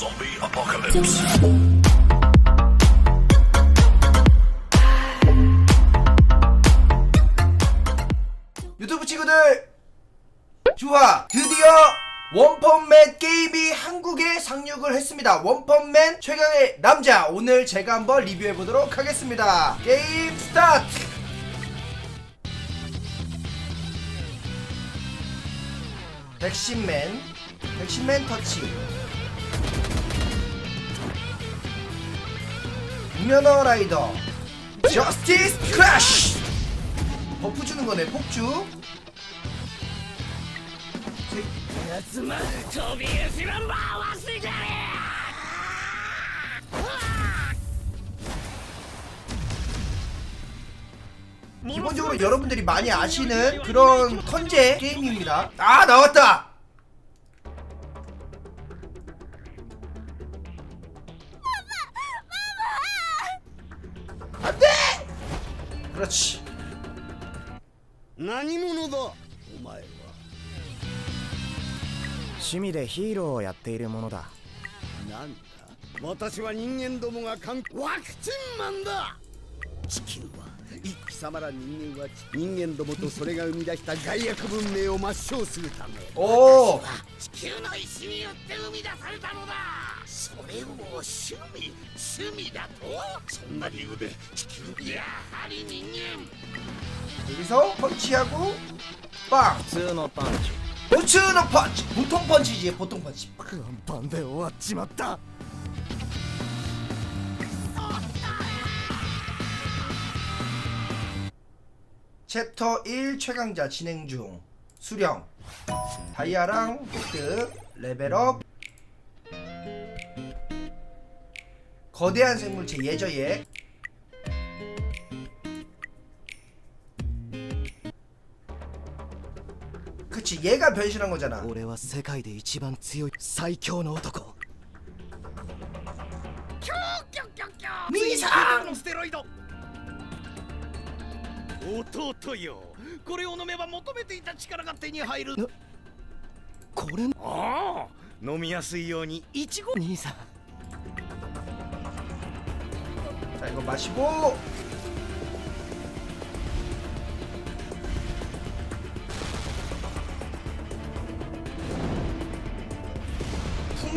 Zombie apocalypse. 유튜브 친구들 좋아. 드디어 원펀맨 게임이 한국에 상륙을 했습니다. 원펀맨 최강의 남자. 오늘 제가 한번 리뷰해 보도록 하겠습니다. 게임 스타트! 백신맨 백신맨 터치 무면허 라이더. 저스티스 크래쉬 버프 주는 거네 폭주. 기본적으로 여러분들이 많이 아시는 그런 턴제 게임입니다. 아 나왔다! でヒーローをやっているものだなんだ私は人間どもがかんワクチンマンだ地球は貴様ら人間は人間どもとそれが生み出した害悪文明を抹消するため 오 地球の石によって生み出されたのだそれを趣味趣味だとそんな理由で地球やはり人間 여기서 펀치하고 빵 普通のパンチ 우츠노 펀치 보통 펀치지 보통 펀치 ワンパンで終わっちまった 챕터 1 최강자 진행 중 수령 다이아랑 획득 레벨업 거대한 생물체 예저예 그치 얘가 변신한 거잖아 俺は世界で一番強い最強の男キョキョキョキョ兄さんのステロイド弟よこれを飲めば求めていた力が手に入るこれああ飲みやすいようにいちご兄さん 자 이거 마시고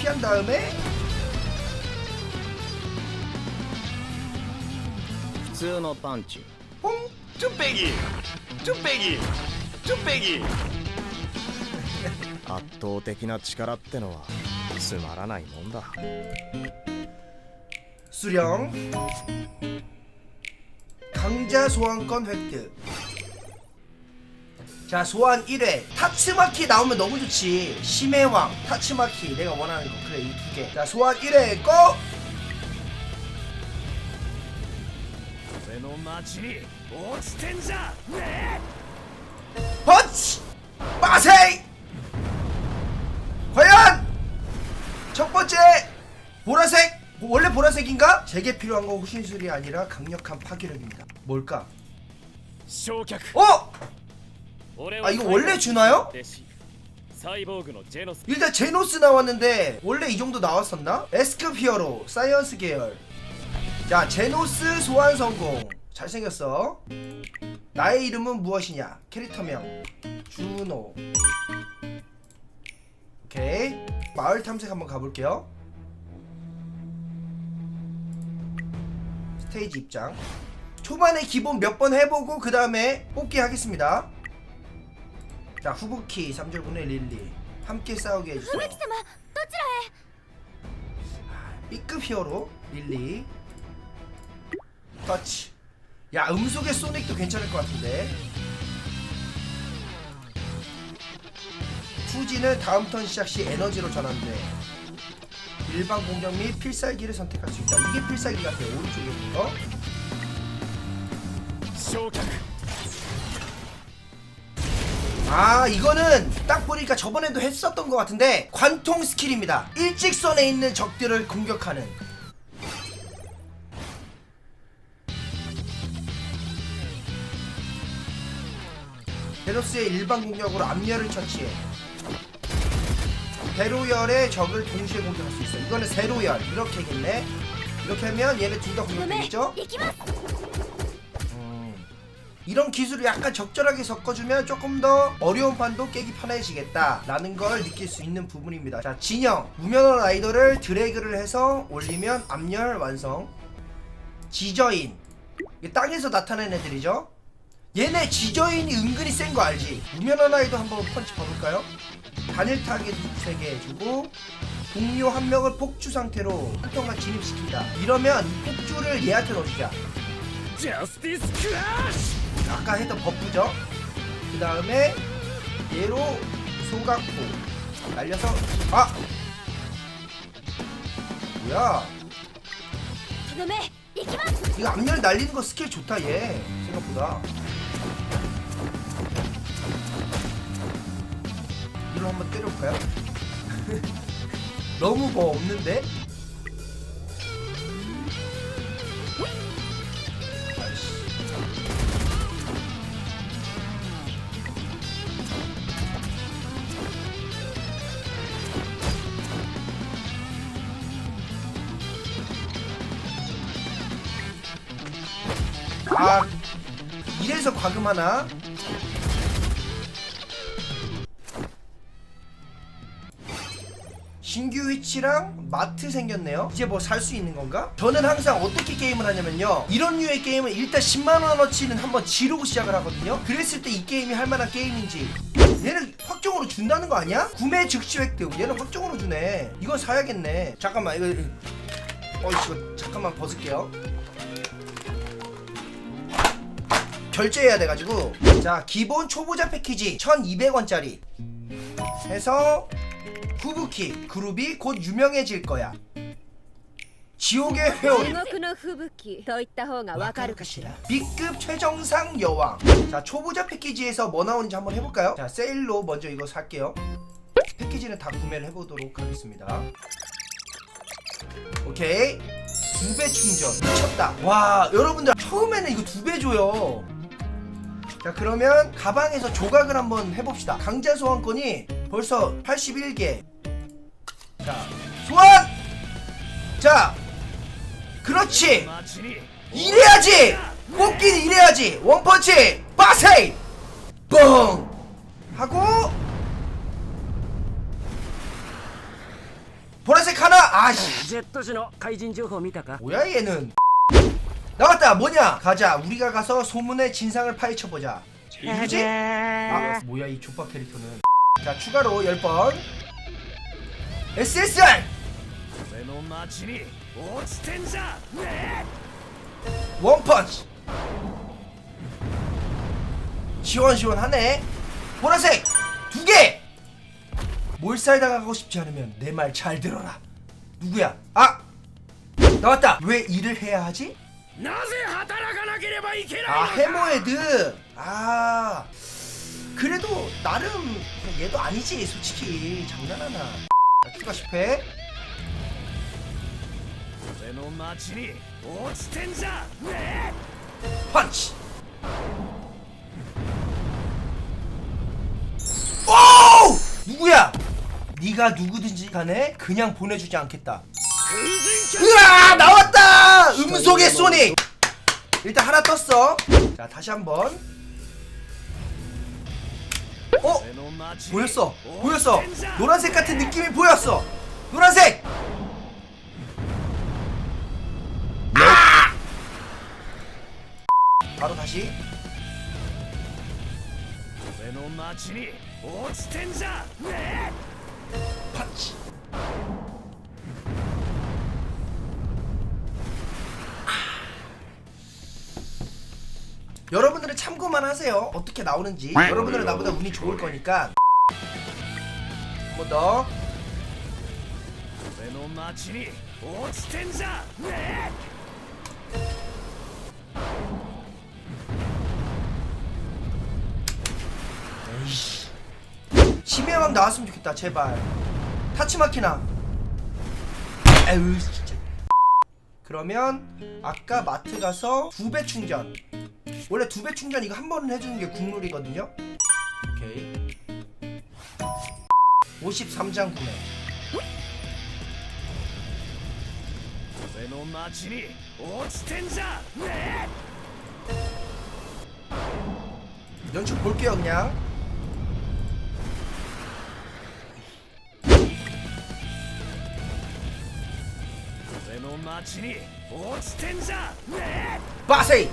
피한 다음에 普通のパンチ 퐁 쭈빼기 쭈빼기 쭈빼기 圧倒的な力ってのはつまらないもんだ 수령 강자 소환권 획득 자 소환 1회 타츠마키 나오면 너무 좋지 심해왕 타츠마키 내가 원하는 거 그래 이 두개자 소환 1회 고! 펀치! 빠세이! 과연! 첫 번째 보라색 뭐 원래 보라색인가? 제게 필요한 건 호신술이 아니라 강력한 파괴력입니다 뭘까? 어! 아 이거 원래 주나요? 일단 제노스 나왔는데 원래 이 정도 나왔었나? 에스크 히어로 사이언스 계열. 자 제노스 소환 성공. 잘생겼어. 나의 이름은 무엇이냐? 캐릭터명. 주노 오케이. 마을 탐색 한번 가볼게요. 스테이지 입장. 초반에 기본 몇 번 해보고 그 다음에 뽑기 하겠습니다. 자 후부키 3절군의 릴리 함께 싸우게 해주세요. 様どちらへ B급 히어로 릴리 터치 야 음속의 소닉도 괜찮을 것 같은데 투지는 다음 턴 시작 시 에너지로 전환돼 일반 공격 및 필살기를 선택할 수 있다 이게 필살기 같아요 오른쪽에 있는 거 焼却 아 이거는 딱 보니까 저번에도 했었던 것 같은데 관통 스킬입니다. 일직선에 있는 적들을 공격하는. 베로스의 일반 공격으로 암렬을 처치해. 대로열의 적을 동시에 공격할 수 있어 이거는 세로열. 이렇게 겠네. 이렇게 하면 얘네 둘 다 공격되겠죠? 네, 이런 기술을 약간 적절하게 섞어주면 조금 더 어려운 판도 깨기 편해지겠다라는 걸 느낄 수 있는 부분입니다. 자, 진영, 무면허 라이더를 드래그를 해서 올리면 암렬, 완성. 지저인. 땅에서 나타낸 애들이죠. 얘네 지저인이 은근히 센 거 알지? 무면허 라이더 한번 펀치 봐볼까요? 단일 타겟 3개 해주고 동료 한 명을 폭주 상태로 한통만 진입시킨다. 이러면 폭주를 얘한테 넣어주자. 저스티스 클래시! 아까 했던 버프죠. 그 다음에 얘로 소각포 날려서 아 뭐야? 이거 악렬 날리는 거 스킬 좋다 얘 생각보다. 이로 한번 때려볼까요? 너무 뭐 없는데? 아 이래서 과금하나? 신규 위치랑 마트 생겼네요. 이제 뭐 살 수 있는 건가? 저는 항상 어떻게 게임을 하냐면요. 이런 류의 게임은 일단 10만 원어치는 한번 지르고 시작을 하거든요. 그랬을 때 이 게임이 할 만한 게임인지. 얘는 확정으로 준다는 거 아니야? 구매 즉시 획득. 얘는 확정으로 주네. 이건 사야겠네. 잠깐만 이거 어 이거 잠깐만 벗을게요. 결제해야 돼가지고 자 기본 초보자 패키지 1200원짜리 해서 후부키 그룹이 곧 유명해질 거야 지옥의 地 회오리 獄の吹雪と言った方がわかるかしら B급 최정상 여왕 자 초보자 패키지에서 뭐 나오는지 한번 해볼까요? 자 세일로 먼저 이거 살게요 패키지는 다 구매를 해보도록 하겠습니다 오케이 두 배 충전 미쳤다 와 여러분들 처음에는 이거 두 배 줘요 자 그러면 가방에서 조각을 한번 해봅시다. 강자 소환권이 벌써 81개. 자 소환! 자 그렇지! 이래야지! 뽑기는 이래야지! 원펀치 빠세이! 뻥! 하고 보라색 하나 아씨! 뭐야 얘는? 나왔다 뭐냐 가자 우리가 가서 소문의 진상을 파헤쳐보자 누구지? 아 뭐야 이 족밥 캐릭터는 자 추가로 10번 SSR 俺の街に落ちてんじゃね 원펀치 시원시원하네 보라색 두개 몰살다 가고 싶지 않으면 내 말 잘 들어라 누구야 아 나왔다 왜 일을 해야 하지 なぜ働かなければいけない 아 해머헤드 아 그래도 나름 얘도 아니지 솔직히 장난하나 자, 추가 10회 俺の街に落ちてんじゃね 펀치 오 누구야 네가 누구든지 간에 그냥 보내주지 않겠다 으아 나왔 음속의 소닉. 일단 하나 떴어. 자, 다시 한번. 어? 보였어. 보였어. 노란색 같은 느낌이 보였어. 노란색. 아! 바로 다시. 파치. 참고만 하세요. 어떻게 나오는지. 여러분들은 나보다 운이 좋을 거니까. 한 번 더. 에이씨. 지배왕 나왔으면 좋겠다, 제발. 타치마키나. 에휴, 진짜. 그러면 아까 마트 가서 두 배 충전. 원래 두 배 충전 이거 한 번은 해주는 게 국룰이거든요 오케이 53장 구매 俺の町に落ちてんじゃね 연출 볼게요 그냥 네. 俺の町に落ちてんじゃね 빠세이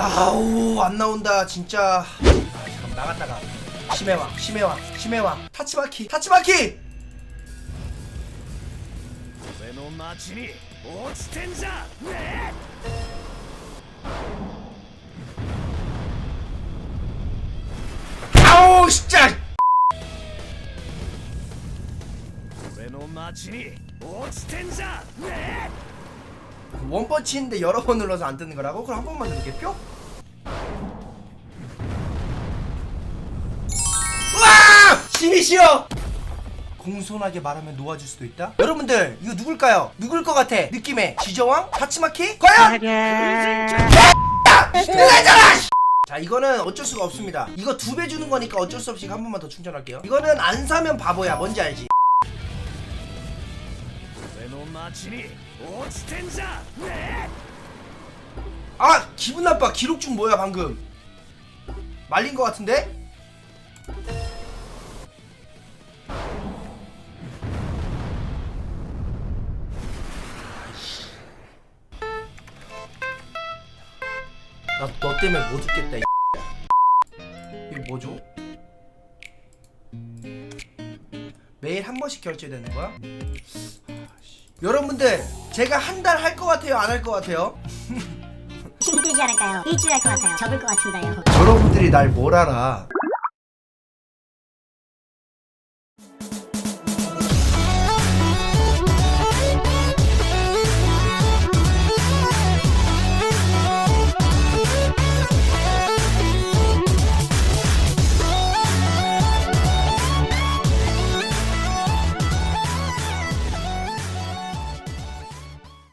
아우 안 나온다 진짜 잠깐 나갔다가 심해왕 심해왕 심해왕 타치마키 타치마키 俺の町に落ちてんじゃね 아우 진짜 俺の町に落ちてんじゃね 원펀치인데 여러 번 눌러서 안 뜨는 거라고? 그럼 한 번만 누르게 뿅? 와! 신이시여! 공손하게 말하면 놓아줄 수도 있다? 여러분들 이거 누굴까요? 누굴 것 같아? 느낌에 지저왕? 타치마키? 과연? 내가잖아! 자 이거는 어쩔 수가 없습니다 이거 두 배 주는 거니까 어쩔 수 없이 한 번만 더 충전할게요 이거는 안 사면 바보야 뭔지 알지? 俺の町に落ちてんじゃね 아 기분 나빠 기록 중 뭐야 방금 말린 것 같은데? 나 너 때문에 못 웃겠다 이 이게 뭐죠? 매일 한 번씩 결제되는 거야? 여러분들 제가 한 달 할 것 같아요 안 할 것 같아요? 힘들지 않을까요? 일주일 할 것 같아요. 접을 것 같은데요. 여러분들이 날 뭘 알아